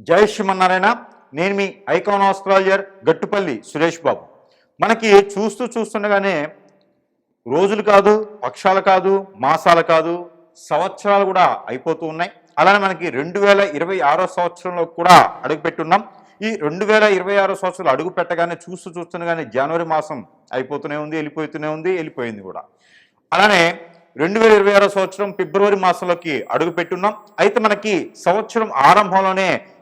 జై శ్రీమన్నారాయణ. నేను మీ ఐకాన్ ఆస్ట్రాలజర్ గట్టుపల్లి సురేష్ బాబు. మనకి చూస్తూ చూస్తుండగానే రోజులు కాదు పక్షాలు కాదు మాసాలు కాదు సంవత్సరాలు కూడా అయిపోతూ ఉన్నాయి. అలానే మనకి రెండు వేల ఇరవై ఆరో సంవత్సరంలో కూడా అడుగుపెట్టున్నాం ఈ రెండు వేల ఇరవై ఆరో సంవత్సరాలు అడుగు పెట్టగానే చూస్తూ చూస్తుండగానే జనవరి మాసం అయిపోతూనే ఉంది వెళ్ళిపోతూనే ఉంది వెళ్ళిపోయింది కూడా. అలానే రెండు వేల ఇరవై ఆరో సంవత్సరం ఫిబ్రవరి మాసంలోకి అడుగు పెట్టున్నాం. అయితే మనకి సంవత్సరం ఆరంభంలోనే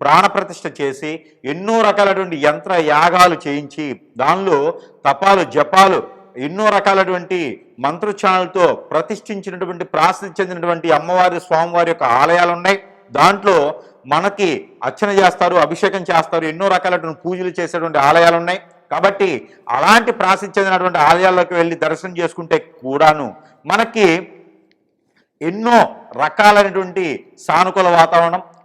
ప్రాణప్రతిష్ఠ చేసి ఎన్నో రకాలటువంటి యంత్ర యాగాలు చేయించి దానిలో తపాలు జపాలు ఎన్నో రకాలటువంటి మంత్రోచ్చారణలతో ప్రతిష్ఠించినటువంటి ప్రాసిద్ధి చెందినటువంటి అమ్మవారి స్వామివారి యొక్క ఆలయాలు ఉన్నాయి దాంట్లో మనకి అర్చన చేస్తారు అభిషేకం చేస్తారు ఎన్నో రకాలటువంటి పూజలు చేసేటువంటి ఆలయాలు ఉన్నాయి కాబట్టి అలాంటి ప్రాసిద్ధి చెందినటువంటి ఆలయాల్లోకి వెళ్ళి దర్శనం చేసుకుంటే కూడాను మనకి ఎన్నో రకాలైనటువంటి సానుకూల వాతావరణం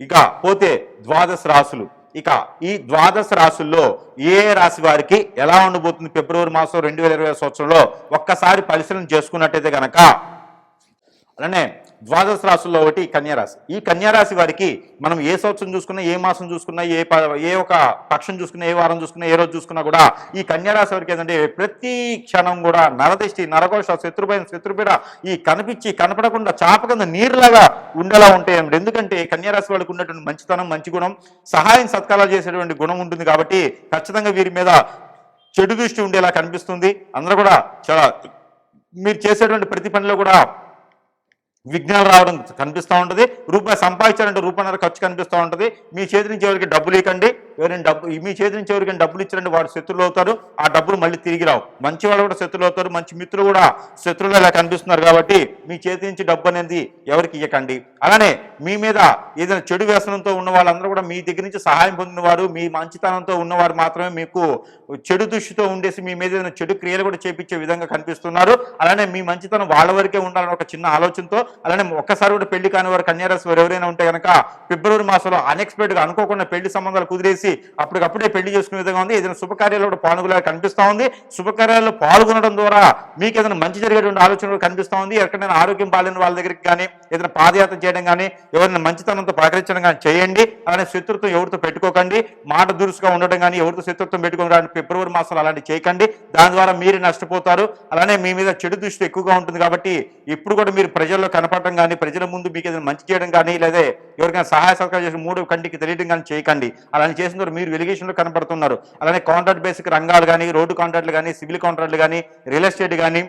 ఇక పోతే ద్వాదశ రాసులు. ఇక ఈ ద్వాదశ రాసుల్లో ఏ రాశి వారికి ఎలా ఉండబోతుంది? ఫిబ్రవరి మాసం రెండు వేల ఇరవై సంవత్సరంలో ఒక్కసారి పరిశీలన చేసుకున్నట్టయితే కనుక అలానే ద్వాదశ రాశుల్లో ఒకటి కన్యారాశి ఈ కన్యారాశి వారికి మనం ఏ సంవత్సరం చూసుకున్నా ఏ మాసం చూసుకున్నా ఏ ప- ఏ ఒక పక్షం చూసుకున్నా ఏ వారం చూసుకున్నా ఏ రోజు చూసుకున్నా కూడా ఈ కన్యారాశి వారికి ఏంటంటే ప్రతి క్షణం కూడా నరదిష్టి నరకోశ శత్రుభయం శత్రుపీడ ఈ కనిపించి కనపడకుండా చాప కింద నీరులాగా ఉండేలా ఉంటాయి ఎందుకంటే కన్యారాశి వాళ్ళకి ఉన్నటువంటి మంచితనం మంచి గుణం సహాయం సత్కారాలు చేసేటువంటి గుణం ఉంటుంది కాబట్టి ఖచ్చితంగా వీరి మీద చెడు దృష్టి ఉండేలా కనిపిస్తుంది. అందరూ కూడా చాలా మీరు చేసేటువంటి ప్రతి పనిలో కూడా విఘ్నాలు రావడం కనిపిస్తూ ఉంటుంది. రూపాయి సంపాదించాలంటే రూపాయన్నర ఖర్చు కనిపిస్తూ ఉంటుంది. మీ చేతి నుంచి ఎవరికి డబ్బులు ఇవ్వకండి. ఎవరైనా డబ్బు మీ చేతి నుంచి ఎవరికైనా డబ్బులు ఇచ్చారంటే వాడు శత్రులు అవుతారు. ఆ డబ్బులు మళ్ళీ తిరిగి రావు. మంచి వాళ్ళు కూడా శత్రులు అవుతారు. మంచి మిత్రులు కూడా శత్రువులు ఇలా కనిపిస్తున్నారు కాబట్టి మీ చేతి నుంచి డబ్బు అనేది ఎవరికి ఇవ్వకండి అలానే మీ మీద ఏదైనా చెడు వ్యసనంతో ఉన్న వాళ్ళందరూ కూడా మీ దగ్గర నుంచి సహాయం పొందినవారు మీ మంచితనంతో ఉన్నవారు మాత్రమే మీకు చెడు దృష్టితో ఉండేసి మీ మీద ఏదైనా చెడు క్రియలు కూడా చేపించే విధంగా కనిపిస్తున్నారు. అలానే మీ మంచితనం వాళ్ళ వరకే ఉండాలని ఒక చిన్న ఆలోచనతో అలానే ఒక్కసారి కూడా పెళ్ళి కాని వారు కన్యారాశి వారు ఎవరైనా ఉంటే కనుక ఫిబ్రవరి మాసంలో అన్ఎక్స్పెక్టెడ్గా అనుకోకుండా పెళ్ళి సంబంధాలు కుదిరేసి అప్పటికప్పుడే పెళ్ళి చేసుకునే విధంగా ఉంది. ఏదైనా శుభకార్యాలు కూడా పాల్గొనేలా కనిపిస్తూ ఉంది. శుభకార్యాల్లో పాల్గొనడం ద్వారా మీకు ఏదైనా మంచి జరిగేటువంటి ఆలోచన కూడా కనిపిస్తా ఉంది. ఎక్కడైనా ఆరోగ్యం బాలేని వాళ్ళ దగ్గరికి కానీ ఏదైనా పాదయాత్ర చేయడం కానీ ఎవరైనా మంచితనంతో పలకరించడం కానీ చేయండి. అలానే శత్రుత్వం ఎవరితో పెట్టుకోకండి. మాట దురుసుగా ఉండడం కానీ ఎవరితో శత్రుత్వం పెట్టుకోవడానికి ఫిబ్రవరి మాసంలో అలాంటి చేయకండి. దాని ద్వారా మీరు నష్టపోతారు. అలానే మీ మీద చెడు దృష్టి ఎక్కువగా ఉంటుంది కాబట్టి ఇప్పుడు కూడా మీరు ప్రజల్లో కనపడటం కానీ ప్రజల ముందు మీకు ఏదైనా మంచి చేయడం కానీ లేదా ఎవరికైనా సహాయ సహకారం చేసి మూడు కంటికి తెలియడం కానీ చేయకండి. అలాంటి చేసిన చేస్తున్నారు. మీరు వెలిగేషన్లో కనపడుతున్నారు. అలానే కాంట్రాక్ట్ బేసిక్ రంగాలు కానీ రోడ్డు కాంట్రాక్ట్లు కానీ సివిల్ కాంట్రాక్ట్లు కానీ రియల్ ఎస్టేట్ కానీ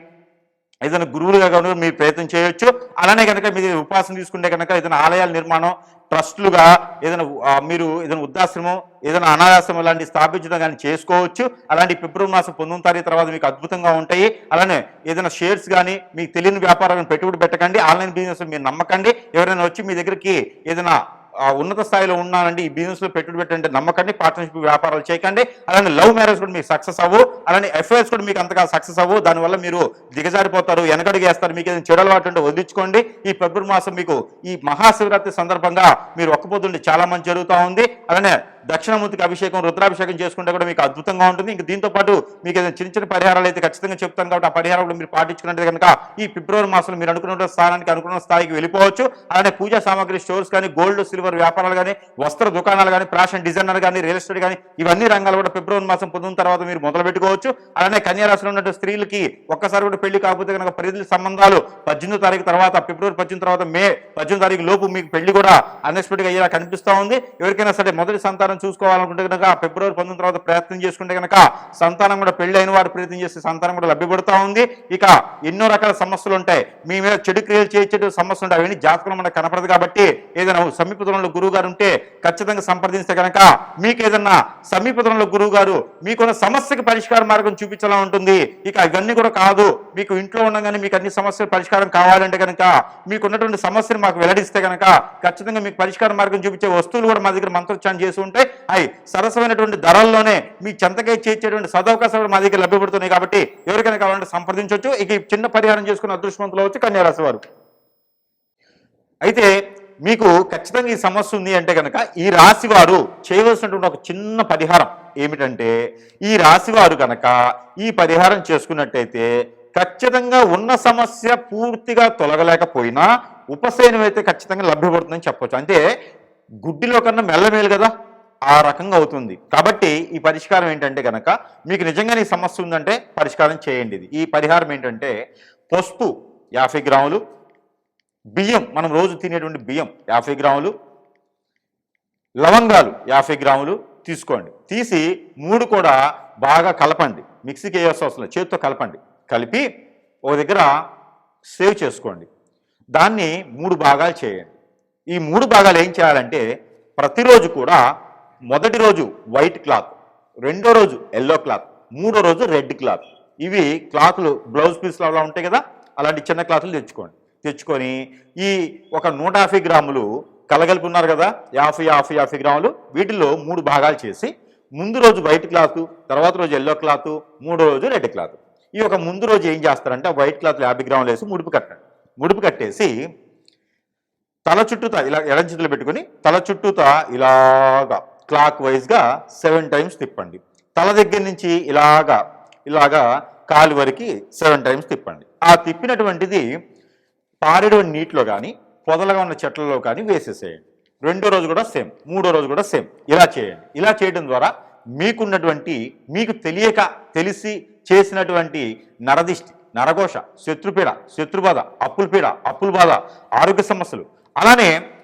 ఏదైనా గురువులుగా కనుక మీరు ప్రయత్నం చేయొచ్చు. అలానే కనుక మీరు ఉపాసన తీసుకుంటే కనుక ఏదైనా ఆలయాల నిర్మాణం ట్రస్టులుగా ఏదైనా మీరు ఏదైనా వృద్ధాశ్రమం ఏదైనా అనాథాశ్రమం లాంటి స్థాపించడం కానీ చేసుకోవచ్చు. అలాంటి ఫిబ్రవరి మాసం పంతొమ్మిది తారీఖు తర్వాత మీకు అద్భుతంగా ఉంటాయి. అలానే ఏదైనా షేర్స్ కానీ మీకు తెలియని వ్యాపారాలను పెట్టుబడి పెట్టకండి. ఆన్లైన్ బిజినెస్ మీరు నమ్మకండి. ఎవరైనా వచ్చి మీ దగ్గరికి ఏదైనా ఆ, ఉన్నత స్థాయిలో ఉన్నానండి ఈ బిజినెస్లో పెట్టుబడి పెట్టండి నమ్మకండి పార్ట్నర్షిప్ వ్యాపారాలు చేయకండి అలానే లవ్ మ్యారేజ్ కూడా మీకు సక్సెస్ అవ్వు అలానే ఎఫ్ఐఎస్ కూడా మీకు అంతగా సక్సెస్ అవ్వు దానివల్ల మీరు దిగజారిపోతారు వెనకడిగేస్తారు మీకు ఏదైనా చెడు అలవాటు ఉంటే వదిలించుకోండి. ఈ ఫిబ్రవరి మాసం మీకు ఈ మహాశివరాత్రి సందర్భంగా మీరు ఒక్కపోతుండి చాలా మంది జరుగుతూ ఉంది. అలానే దక్షిణమూర్తికి అభిషేకం రుద్రాభిషేకం చేసుకుంటే కూడా మీకు అద్భుతంగా ఉంటుంది. ఇంకా దీంతో పాటు మీకు ఏదైనా చిన్న చిన్న పరిహారాలు అయితే ఖచ్చితంగా చెప్తాను కాబట్టి ఆ కూడా మీరు పాటించుకున్నట్టు కనుక ఈ ఫిబ్రవరి మాసంలో మీరు అనుకున్న స్థానానికి అనుకున్న స్థాయికి వెళ్ళిపోవచ్చు. అలానే పూజా సామాగ్రి స్టోర్స్ కానీ గోల్డ్ సిల్వర్ వ్యాపారాలు కానీ వస్త్ర దుకాణాలు కానీ ఫ్యాషన్ డిజైనర్ కానీ రియల్ ఎస్టేట్ కానీ ఇవన్నీ రంగాలు కూడా ఫిబ్రవరి మాసం పొందిన తర్వాత మీరు మొదలు పెట్టుకోవచ్చు. అలానే కన్యారాశిలో ఉన్నటువంటి స్త్రీలకి ఒక్కసారి కూడా పెళ్ళి కాకపోతే కనుక పరిధి సంబంధాలు పద్దెనిమిదో తారీఖు తర్వాత ఫిబ్రవరి పద్దెనిమిది తర్వాత మే పద్దెనిమిది తారీఖు లోపు మీకు పెళ్ళి కూడా అన్ఎక్స్పెక్టెడ్ అయ్యేలా కనిపిస్తూ ఉంది. ఎవరికైనా సరే మొదటి సంతానం చూసుకోవాలనుకుంటే కనుక ఫిబ్రవరి పంతొమ్మిది తర్వాత ప్రయత్నం చేసుకుంటే కనుక సంతానం కూడా పెళ్ళి అయిన వారు ప్రయత్నం చేస్తే సంతానం కూడా లభ్యపడుతూ ఉంది. ఇక ఎన్నో రకాల సమస్యలు ఉంటాయి. మీ మీద చెడు క్రియలు చేయించే సమస్యలు ఉంటాయి. అవన్నీ జాతకంలో మనకు కనపడదు కాబట్టి ఏదైనా సమీప దూరంలో గురువు గారు ఉంటే ఖచ్చితంగా సంప్రదిస్తే కనుక మీకు ఏదన్నా సమీప దూరంలో గురువు గారు మీకున్న సమస్యకి పరిష్కార మార్గం చూపించాలని ఉంటుంది. ఇక ఇవన్నీ కూడా కాదు. మీకు ఇంట్లో ఉండగానే మీకు అన్ని సమస్యలు పరిష్కారం కావాలంటే కనుక మీకు ఉన్నటువంటి సమస్యను మాకు వెల్లడిస్తే కనుక ఖచ్చితంగా మీకు పరిష్కార మార్గం చూపించే వస్తువులు కూడా మా దగ్గర మంత్రోచ్చారం చేసి ఉంటే అవి సరసమైనటువంటి ధరల్లోనే మీ చెంతకే చేర్చేటువంటి సదవకాశాలు మా దగ్గర లభ్యపడుతున్నాయి కాబట్టి ఎవరికైనా కావాలంటే సంప్రదించవచ్చు. ఇక ఈ చిన్న పరిహారం చేసుకున్న అదృష్టవంతులు వచ్చి కన్యారాశి వారు. అయితే మీకు ఖచ్చితంగా ఈ సమస్య ఉంది అంటే కనుక ఈ రాశి వారు చేయవలసినటువంటి ఒక చిన్న పరిహారం ఏమిటంటే ఈ రాశి వారు కనుక ఈ పరిహారం చేసుకున్నట్టయితే ఖచ్చితంగా ఉన్న సమస్య పూర్తిగా తొలగలేకపోయినా ఉపశయనం అయితే ఖచ్చితంగా లభ్యపడుతుందని చెప్పొచ్చు. అంటే గుడ్డిలో కన్నా మెల్లమేలు కదా. ఆ రకంగా అవుతుంది. కాబట్టి ఈ పరిష్కారం ఏంటంటే కనుక మీకు నిజంగానే ఈ సమస్య ఉందంటే పరిష్కారం చేయండి ఇది. ఈ పరిహారం ఏంటంటే పసుపు యాభై గ్రాములు బియ్యం మనం రోజు తినేటువంటి బియ్యం యాభై గ్రాములు లవంగాలు యాభై గ్రాములు తీసుకోండి. తీసి మూడు కూడా బాగా కలపండి. మిక్సీకి వేయాల్సిన అవసరం చేతితో కలపండి. కలిపి ఒక దగ్గర సేవ్ చేసుకోండి. దాన్ని మూడు భాగాలు చేయండి. ఈ మూడు భాగాలు ఏం చేయాలంటే ప్రతిరోజు కూడా మొదటి రోజు వైట్ క్లాత్ రెండో రోజు ఎల్లో క్లాత్ మూడో రోజు రెడ్ క్లాత్ ఇవి క్లాత్లు బ్లౌజ్ పీస్లు అలా ఉంటాయి కదా అలాంటి చిన్న క్లాత్లు తెచ్చుకోండి. తెచ్చుకొని ఈ ఒక నూట యాభై గ్రాములు కలగలుపున్నారు కదా యాభై యాభై యాభై గ్రాములు వీటిలో మూడు భాగాలు చేసి ముందు రోజు వైట్ క్లాత్ తర్వాత రోజు ఎల్లో క్లాత్ మూడో రోజు రెడ్ క్లాత్ ఈ ఒక ముందు రోజు ఏం చేస్తారంటే వైట్ క్లాత్ యాభై గ్రాములు వేసి ముడుపు కట్టండి. ముడుపు కట్టేసి తల చుట్టూత ఇలా ఎడం చేతులు పెట్టుకొని తల చుట్టూతా ఇలాగా క్లాక్ వైజ్గా సెవెన్ టైమ్స్ తిప్పండి. తల దగ్గర నుంచి ఇలాగా ఇలాగా కాలు వరకు సెవెన్ టైమ్స్ తిప్పండి. ఆ తిప్పినటువంటిది పారేడు నీటిలో కానీ పొదలుగా ఉన్న చెట్లలో కానీ వేసేసేయండి. రెండో రోజు కూడా సేమ్ మూడో రోజు కూడా సేమ్. ఇలా చేయండి. ఇలా చేయడం ద్వారా మీకున్నటువంటి మీకు తెలియక తెలిసి చేసినటువంటి నరదిష్టి నరఘోష శత్రుపీడ శత్రుబాధ అప్పుల పీడ అప్పుల బాధ ఆరోగ్య సమస్యలు అలానే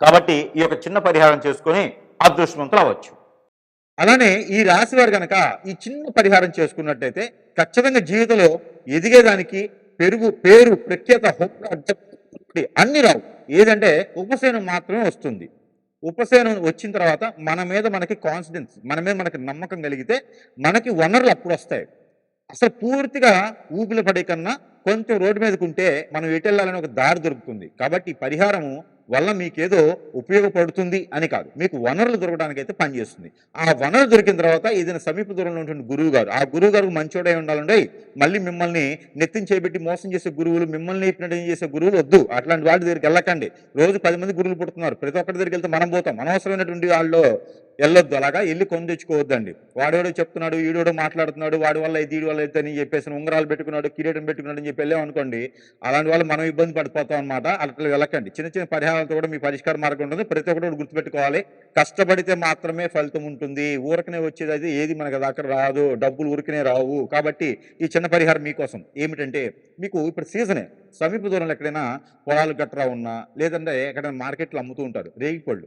కాబట్టి ఈ యొక్క చిన్న పరిహారం చేసుకొని అదృష్టవంతులు అవ్వచ్చు. అలానే ఈ రాశి వారు కనుక ఈ చిన్న పరిహారం చేసుకున్నట్టయితే ఖచ్చితంగా జీవితంలో ఎదిగేదానికి పెరుగు పేరు ప్రఖ్యాత హోదా, అన్ని రావు. ఏదంటే ఉపశమనం మాత్రమే వస్తుంది. ఉపశమనం వచ్చిన తర్వాత మన మీద మనకి కాన్ఫిడెన్స్ మన మీద మనకి నమ్మకం కలిగితే మనకి వనరులు అప్పుడు వస్తాయి. అసలు పూర్తిగా ఊపిలి పడే కన్నా కొంచెం రోడ్డు మీదకుంటే మనం ఎటు వెళ్ళాలని ఒక దారి దొరుకుతుంది. కాబట్టి ఈ పరిహారము వల్ల మీకేదో ఉపయోగపడుతుంది అని కాదు. మీకు వనరులు దొరకడానికి అయితే పనిచేస్తుంది ఆ వనరు దొరికిన తర్వాత ఏదైనా సమీప దూరంలో ఉంటుంది గురువు గారు ఆ గురువు గారు మంచోడై ఉండాలండి. మళ్ళీ మిమ్మల్ని నెత్తిని చేపెట్టి మోసం చేసే గురువులు మిమ్మల్ని హిప్నటైజ్ చేసే గురువులు వద్దు. అట్లాంటి వాటి దగ్గరికి వెళ్ళకండి. రోజు పది మంది గురువులు పుడుతున్నారు. ప్రతి ఒక్కరి దగ్గరికి వెళ్తే మనం పోతాం. అనవసరమైనటువంటి వాళ్ళు వెళ్ళొద్దు అలాగా? వెళ్ళి కొని తెచ్చుకోవద్దండి. వాడేవాడో చెప్తున్నాడు ఈడోడో మాట్లాడుతున్నాడు వాడి వల్ల ఇది వీడి వల్ల అయితే అని చెప్పేసి ఉంగరాలు పెట్టుకున్నాడు కిరీటం పెట్టుకున్నాడు అని చెప్పి వెళ్ళాం అనుకోండి అలాంటి వాళ్ళు మనం ఇబ్బంది పడిపోతాం అనమాట అట్లా వెళ్ళకండి. చిన్న చిన్న పరిహారాలతో కూడా మీ పరిష్కార మార్గం ఉంటుంది. ప్రతి ఒక్కరు గుర్తుపెట్టుకోవాలి. కష్టపడితే మాత్రమే ఫలితం ఉంటుంది. ఊరకనే వచ్చేది అది ఏది మనకు దాకా రాదు. డబ్బులు ఊరికనే రావు. కాబట్టి ఈ చిన్న పరిహారం మీకోసం. ఏమిటంటే మీకు ఇప్పుడు సీజనే. సమీప దూరంలో ఎక్కడైనా పొలాలు గట్రా ఉన్నా లేదంటే ఎక్కడైనా మార్కెట్లో అమ్ముతూ ఉంటారు. రేగిపళ్ళు.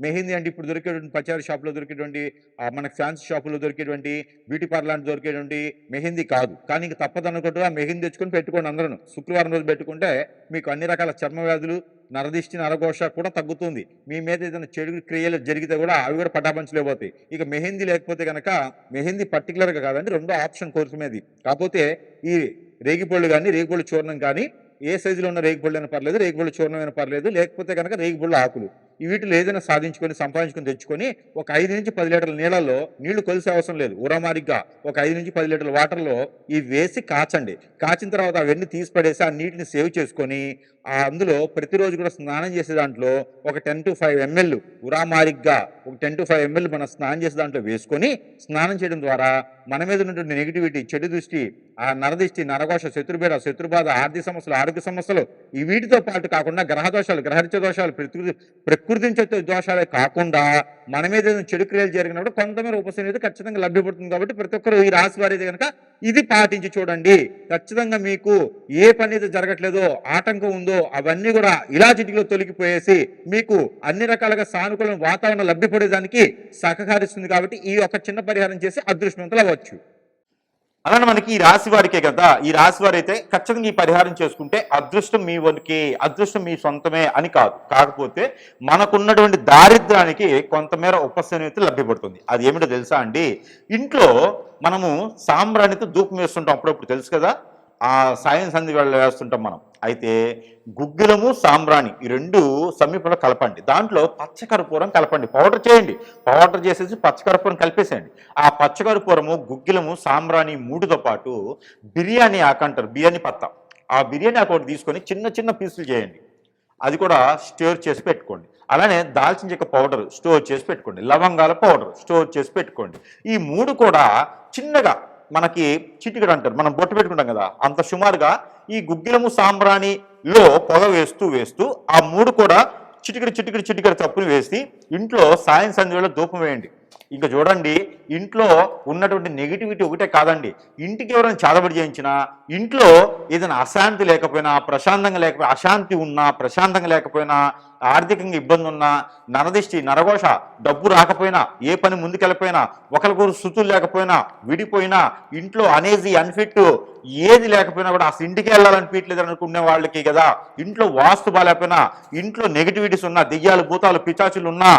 మెహందీ అంటే ఇప్పుడు దొరికేటువంటి పచారీ షాప్లో దొరికేటువంటి మనకు ఫ్యాన్సీ షాపులో దొరికేటువంటి బ్యూటీ పార్లర్ దొరికేటువంటి మెహందీ కాదు. కానీ ఇంకా తప్పదనుకుంటూ మెహందీ తెచ్చుకొని పెట్టుకోండి అందరూ శుక్రవారం రోజు పెట్టుకుంటే మీకు అన్ని రకాల చర్మ వ్యాధులు నరదిష్టి నరఘోష కూడా తగ్గుతుంది. మీ మీద ఏదైనా చెడు క్రియలు జరిగితే కూడా అవి కూడా పటాపంచలేకపోతాయి ఇక మెహందీ లేకపోతే కనుక మెహందీ పర్టికులర్గా కాదండి రెండో ఆప్షన్ కోరుకునేది కాకపోతే ఈ రేగిపళ్ళు కానీ రేగిపళ్ళు చూర్ణం కానీ ఏ సైజులో ఉన్న రేగిపళ్ళు అయినా పర్లేదు రేగిపళ్ళు చూర్ణం అయినా పర్లేదు లేకపోతే కనుక రేగిపళ్ళు ఆకులు. వీటిలో ఏదైనా సాధించుకొని సంపాదించుకొని తెచ్చుకొని ఒక ఐదు నుంచి పది లీటర్ల నీళ్ళలో నీళ్ళు కొలిసే అవసరం లేదు. ఉరమారిగ్గా ఒక ఐదు నుంచి పది లీటర్ల వాటర్లో ఇవి వేసి కాచండి. కాచిన తర్వాత అవన్నీ తీసి పడేసి ఆ నీటిని సేవ్ చేసుకొని అందులో ప్రతిరోజు కూడా స్నానం చేసే దాంట్లో ఒక టెన్ టు ఫైవ్ ఎంఎల్ ఉరామారిగ్గా ఒక టెన్ టు ఫైవ్ ఎంఎల్ మనం స్నానం చేసే దాంట్లో వేసుకొని స్నానం చేయడం ద్వారా మన మీద ఉన్నటువంటి నెగిటివిటీ చెడు దృష్టి ఆ నరదిష్టి నరఘోష శత్రుబేడ శత్రుబాధ ఆర్థిక సమస్యలు ఆరోగ్య సమస్యలు ఈ వీటితో పాటు కాకుండా గ్రహదోషాలు గ్రహరిత్య దోషాలు ప్రకృతి ప్రకృతి దోషాలే కాకుండా మన మీద ఏదైనా చెడు క్రియలు జరిగినప్పుడు కొంతమేర ఉపశమనం ఖచ్చితంగా లభ్యపడుతుంది కాబట్టి ప్రతి ఒక్కరు ఈ రాశి వారి కనుక ఇది పాటించి చూడండి. ఖచ్చితంగా మీకు ఏ పని అయితే జరగట్లేదో ఆటంకం ఉందో అవన్నీ కూడా ఇలా చిటికలో తొలగిపోయేసి మీకు అన్ని రకాలుగా సానుకూల వాతావరణం లభ్యపడేదానికి సహకరిస్తుంది కాబట్టి ఈ ఒక చిన్న పరిహారం చేసి అదృష్టవంతులు అవ్వచ్చు. అలానే మనకి ఈ రాశి వారికే కదా. ఈ రాశి వారు అయితే ఖచ్చితంగా ఈ పరిహారం చేసుకుంటే అదృష్టం మీ వనికి అదృష్టం మీ సొంతమే అని కాదు. కాకపోతే మనకున్నటువంటి దారిద్ర్యానికి కొంతమేర ఉపశమనత లభ్యపడుతుంది. అది ఏమిటో తెలుసా అండి? ఇంట్లో మనము సాంబ్రాణితో ధూపం వేస్తుంటాం అప్పుడప్పుడు తెలుసు కదా? ఆ సాయం సంధి వేళ వేస్తుంటాం మనం. అయితే గుగ్గిలము సాంబ్రాణి ఈ రెండు సమీపంలో కలపండి. దాంట్లో పచ్చకర్పూరం కలపండి. పౌడర్ చేయండి. పౌడర్ చేసేసి పచ్చకర్పూరం కలిపేసేయండి. ఆ పచ్చకర్పూరము గుగ్గిలము సాంబ్రాణి మూడుతో పాటు బిర్యానీ ఆకు అంటారు. బిర్యానీ పత్త. ఆ బిర్యానీ ఆకు ఒకటి తీసుకొని చిన్న చిన్న పీసులు చేయండి. అది కూడా స్టోర్ చేసి పెట్టుకోండి. అలానే దాల్చిన చెక్క పౌడర్ స్టోర్ చేసి పెట్టుకోండి. లవంగాల పౌడర్ స్టోర్ చేసి పెట్టుకోండి. ఈ మూడు కూడా చిన్నగా మనకి చిటికడు అంటారు. మనం బొట్టు పెట్టుకుంటాం కదా. అంత సుమారుగా ఈ గుగ్గిలము సాంబ్రాణిలో పొగ వేస్తూ వేస్తూ ఆ మూడు కూడా చిటికడి చిటికడి చిటికడి చప్పుని వేసి ఇంట్లో సాయం సంధ్యలో ధూపం వేయండి. ఇంకా చూడండి ఇంట్లో ఉన్నటువంటి నెగిటివిటీ ఒకటే కాదండి. ఇంటికి ఎవరైనా చాదబడి చేయించినా ఇంట్లో ఏదైనా అశాంతి లేకపోయినా ప్రశాంతంగా లేకపోయినా అశాంతి ఉన్నా ప్రశాంతంగా లేకపోయినా ఆర్థికంగా ఇబ్బంది ఉన్నా నరదిష్టి నరఘోష డబ్బు రాకపోయినా ఏ పని ముందుకెళ్ళిపోయినా ఒకరికొకరు శృతులు లేకపోయినా విడిపోయినా ఇంట్లో అనేజీ అన్ఫిట్ ఏది లేకపోయినా కూడా అసలు ఇంటికి వెళ్ళాలనిపించలేదు అనుకునే వాళ్ళకి కదా. ఇంట్లో వాస్తు బాగాలేకపోయినా ఇంట్లో నెగిటివిటీస్ ఉన్నా దెయ్యాలు భూతాలు పిచాచులు ఉన్నా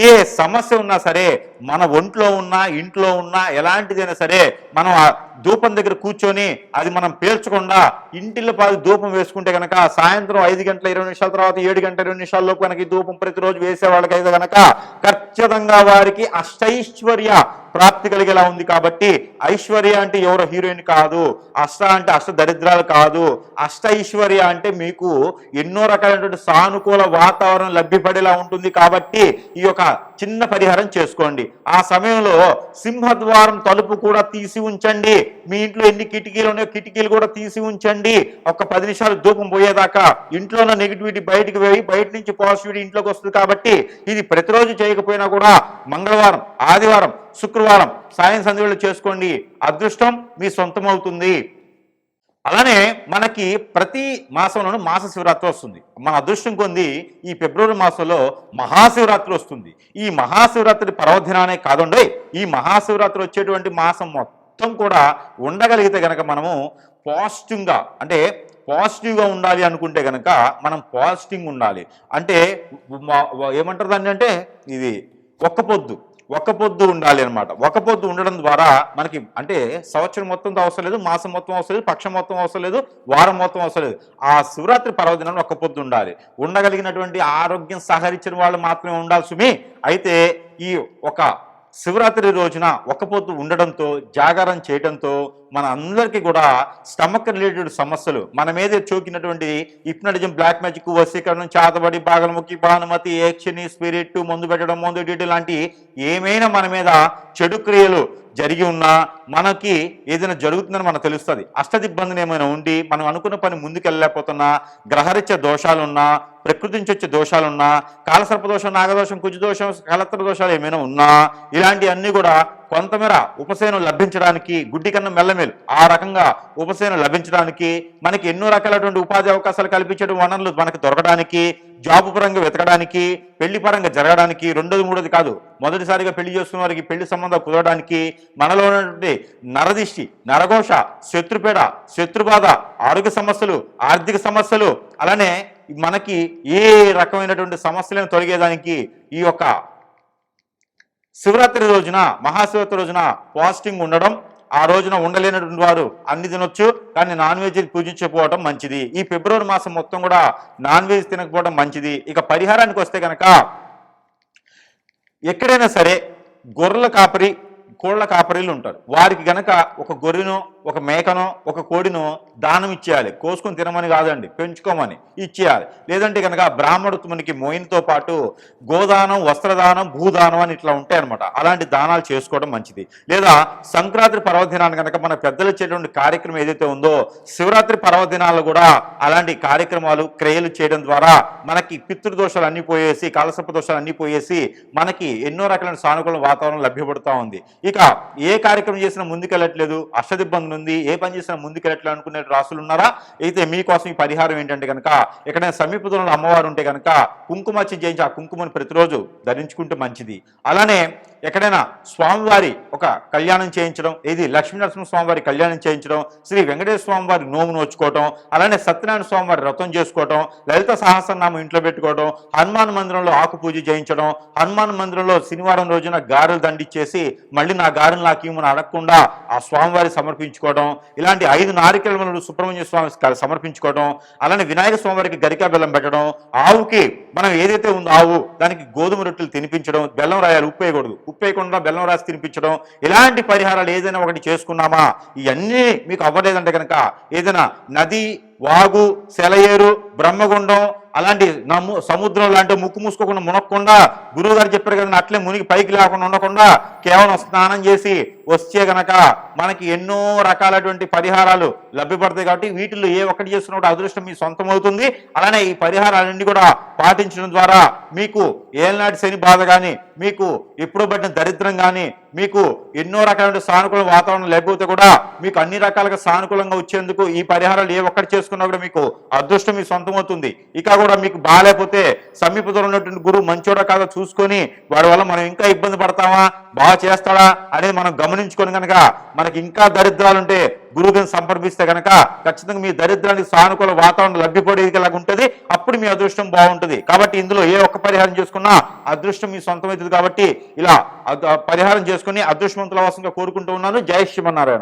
ఏ సమస్య ఉన్నా సరే మన ఒంట్లో ఉన్నా ఇంట్లో ఉన్నా ఎలాంటిదైనా సరే మనం ఆ ధూపం దగ్గర కూర్చొని అది మనం పేర్చకుండా ఇంటిలో పాది ధూపం వేసుకుంటే కనుక సాయంత్రం ఐదు గంటల ఇరవై నిమిషాల తర్వాత ఏడు గంటల ఇరవై నిమిషాల్లోపు కనుక ఈ ధూపం ప్రతిరోజు వేసే వాళ్ళకైతే కనుక ఖచ్చితంగా వారికి అష్టైశ్వర్య ప్రాప్తి కలిగేలా ఉంది కాబట్టి ఐశ్వర్య అంటే ఎవరో హీరోయిన్ కాదు అష్ట అంటే అష్ట దరిద్రాలు కాదు. అష్ట ఐశ్వర్య అంటే మీకు ఎన్నో రకాలైనటువంటి సానుకూల వాతావరణం లభ్యపడేలా ఉంటుంది కాబట్టి ఈ యొక్క చిన్న పరిహారం చేసుకోండి. ఆ సమయంలో సింహద్వారం తలుపు కూడా తీసి ఉంచండి. మీ ఇంట్లో ఎన్ని కిటికీలు ఉన్నాయో కిటికీలు కూడా తీసి ఉంచండి. ఒక పది నిమిషాలు ధూపం పోయేదాకా ఇంట్లో ఉన్న నెగిటివిటీ బయటికి పోయి బయట నుంచి పాజిటివిటీ ఇంట్లోకి వస్తుంది కాబట్టి ఇది ప్రతిరోజు చేయకపోయినా కూడా మంగళవారం ఆదివారం శుక్రవారం సాయం సంధ్యలు చేసుకోండి. అదృష్టం మీ సొంతం అవుతుంది అలానే మనకి ప్రతి మాసంలోనూ మాస శివరాత్రి వస్తుంది. మన అదృష్టం కొంది ఈ ఫిబ్రవరి మాసంలో మహాశివరాత్రి వస్తుంది. ఈ మహాశివరాత్రి పర్వదినానే కాదండి ఈ మహాశివరాత్రి వచ్చేటువంటి మాసం మొత్తం కూడా ఉండగలిగితే గనక మనము పాజిటివ్గా అంటే పాజిటివ్గా ఉండాలి అనుకుంటే కనుక మనం పాజిటివ్ ఉండాలి. అంటే ఏమంటారు దాన్ని అంటే? ఇది ఒక్క పొద్దు. ఒక పొద్దు ఉండాలి అనమాట ఒక పొద్దు ఉండడం ద్వారా మనకి అంటే సంవత్సరం మొత్తంతో అవసరం లేదు మాసం మొత్తం అవసరం లేదు పక్షం మొత్తం అవసరం లేదు వారం మొత్తం అవసరం లేదు. ఆ శివరాత్రి పర్వదినం ఒక పొద్దు ఉండాలి. ఉండగలిగినటువంటి ఆరోగ్యం సహరించిన వాళ్ళు మాత్రమే ఉండాలి సుమి. అయితే ఈ ఒక శివరాత్రి రోజున ఒక పొద్దు ఉండడంతో జాగారం చేయడంతో మన అందరికీ కూడా స్టమక్ రిలేటెడ్ సమస్యలు. మన మీద చోకినటువంటి ఇప్నటిజం బ్లాక్ మ్యాజిక్ వశీకరణం చాతబడి బాగలముఖి భానుమతి ఏక్షని స్పిరిట్ మందు పెట్టడం మందు డిటి లాంటి ఏమైనా మన మీద చెడు క్రియలు జరిగి ఉన్నా మనకి ఏదైనా జరుగుతుందని మనకు తెలుస్తుంది. అష్టదిబ్బందిని ఏమైనా ఉండి మనం అనుకున్న పని ముందుకు వెళ్ళలేకపోతున్నా దోషాలున్నా ప్రకృతి నుంచి వచ్చే దోషాలున్నా కాలసర్పదోషం నాగదోషం కుజదోషం కలత్ర దోషాలు ఏమైనా ఉన్నా ఇలాంటివన్నీ కూడా కొంతమేర ఉపశమనం లభించడానికి గుడ్డి కన్నా మెల్లమేలు ఆ రకంగా ఉపశమనం లభించడానికి మనకి ఎన్నో రకాలైనటువంటి ఉపాధి అవకాశాలు కల్పించడం వనరులు మనకు దొరకడానికి జాబ్ పరంగా వెతకడానికి పెళ్ళి పరంగా జరగడానికి రెండోది మూడోది కాదు. మొదటిసారిగా పెళ్ళి చేసుకున్న వారికి పెళ్ళి సంబంధం కుదరడానికి మనలో ఉన్నటువంటి నరదిష్టి నరఘోష శత్రుపేడ శత్రుబాధ ఆరోగ్య సమస్యలు ఆర్థిక సమస్యలు అలానే మనకి ఏ రకమైనటువంటి సమస్యలను తొలగేదానికి ఈ యొక్క శివరాత్రి రోజున మహాశివరాత్రి రోజున ఫాస్టింగ్ ఉండడం ఆ రోజున ఉండలేనటువంటి వారు అన్ని తినొచ్చు కానీ నాన్ వెజ్ పూజించకపోవడం మంచిది. ఈ ఫిబ్రవరి మాసం మొత్తం కూడా నాన్ వెజ్ తినకపోవడం మంచిది. ఇక పరిహారానికి వస్తే కనుక ఎక్కడైనా సరే గొర్రెల కాపరి కోళ్ళ కాపరీలు ఉంటారు. వారికి గనక ఒక గొర్రెను ఒక మేకను ఒక కోడినో దానం ఇచ్చేయాలి. కోసుకొని తినమని కాదండి పెంచుకోమని ఇచ్చేయాలి. లేదంటే కనుక బ్రాహ్మణుడు మనకి మోయిన్తో పాటు గోదానం వస్త్రదానం భూదానం అని ఇట్లా ఉంటాయి అనమాట అలాంటి దానాలు చేసుకోవడం మంచిది. లేదా సంక్రాంతి పర్వదినాన్ని కనుక మన పెద్దలు ఇచ్చేటువంటి కార్యక్రమం ఏదైతే ఉందో శివరాత్రి పర్వదినాల్లో కూడా అలాంటి కార్యక్రమాలు క్రియలు చేయడం ద్వారా మనకి పితృదోషాలు అన్ని పోయేసి కాలసర్ప దోషాలు అన్ని పోయేసి మనకి ఎన్నో రకాలైన సానుకూల వాతావరణం లభ్యపడుతూ ఉంది. ఇక ఏ కార్యక్రమం చేసినా ముందుకెళ్ళట్లేదు అష్టదిబ్బంది ఉంది ఏ పని చేసినా ముందుకెళ్ళట్లేదు అనుకునే రాసులు ఉన్నారా అయితే మీకోసం ఈ పరిహారం ఏంటంటే కనుక ఎక్కడైనా సమీప దూరంలో అమ్మవారు ఉంటే కనుక కుంకుమచ్చి చేయించి ఆ కుంకుమని ప్రతిరోజు ధరించుకుంటే మంచిది. అలానే ఎక్కడైనా స్వామివారి ఒక కళ్యాణం చేయించడం ఇది లక్ష్మీనరసింహ స్వామివారి కళ్యాణం చేయించడం శ్రీ వెంకటేశ్వర స్వామివారి నోము నోచుకోవటం అలానే సత్యనారాయణ స్వామివారి వ్రతం చేసుకోవటం లలిత సహస్రనామం ఇంట్లో పెట్టుకోవడం హనుమాన్ మందిరంలో ఆకు పూజ చేయించడం హనుమాన్ మందిరంలో శనివారం రోజున గారెలు దండిచ్చేసి మళ్ళీ నా గారెలు నాకు ఇవ్వమని అడగకుండా ఆ స్వామివారికి సమర్పించుకోవడం ఇలాంటి ఐదు నారికలను సుబ్రహ్మణ్య స్వామి సమర్పించుకోవడం అలానే వినాయక స్వామివారికి గరికా బెల్లం పెట్టడం ఆవుకి మనం ఏదైతే ఉందో ఆవు దానికి గోధుమ రొట్టెలు తినిపించడం బెల్లం రాయాలి ఉప్పు వేయకూడదు. ఉప్పు వేయకుండా బెల్లం రాసి తినిపించడం ఇలాంటి పరిహారాలు ఏదైనా ఒకటి చేసుకున్నామా? ఇవన్నీ మీకు అవ్వలేదంటే కనుక ఏదైనా నది వాగు సెలయేరు బ్రహ్మగుండం అలాంటి నమ్ము సముద్రం లాంటి ముక్కు మూసుకోకుండా మునక్కుండా గురువు గారు చెప్పారు కదా అట్లే మునిగి పైకి లేకుండా ఉండకుండా కేవలం స్నానం చేసి వస్తే గనక మనకి ఎన్నో రకాలటువంటి పరిహారాలు లభ్యపడతాయి కాబట్టి వీటిలో ఏ ఒక్కటి చేసుకున్నప్పుడు అదృష్టం మీ సొంతం అవుతుంది అలానే ఈ పరిహారాలన్నీ కూడా పాటించడం ద్వారా మీకు ఏలనాటి శని బాధ కానీ మీకు ఎప్పుడు పడిన దరిద్రం కానీ మీకు ఎన్నో రకాలైన సానుకూల వాతావరణం లేకపోతే కూడా మీకు అన్ని రకాలుగా సానుకూలంగా వచ్చేందుకు ఈ పరిహారాలు ఏ ఒక్కటి చేసుకున్నా కూడా మీకు అదృష్టం మీ సొంతం అవుతుంది ఇక కూడా మీకు బాగాలేకపోతే సమీప ఉన్నటువంటి గురువు మంచోడా కాదో చూసుకొని వాడి వల్ల మనం ఇంకా ఇబ్బంది పడతామా? బాగా చేస్తాడా? అనేది మనం గమనించుకొని కనుక మనకి ఇంకా దరిద్రాలుంటే గురువుని సంప్రదిస్తే కనుక ఖచ్చితంగా మీ దరిద్రానికి సానుకూల వాతావరణం లభ్యపడేలాగా ఉంటుంది. అప్పుడు మీ అదృష్టం బాగుంటుంది. కాబట్టి ఇందులో ఏ ఒక్క పరిహారం చేసుకున్నా అదృష్టం మీ సొంతం అవుతుంది కాబట్టి ఇలా పరిహారం చేసుకుని అదృష్టవంతుల వాసంగా కోరుకుంటూ ఉన్నాను. జయ శ్రీమన్నారాయణ.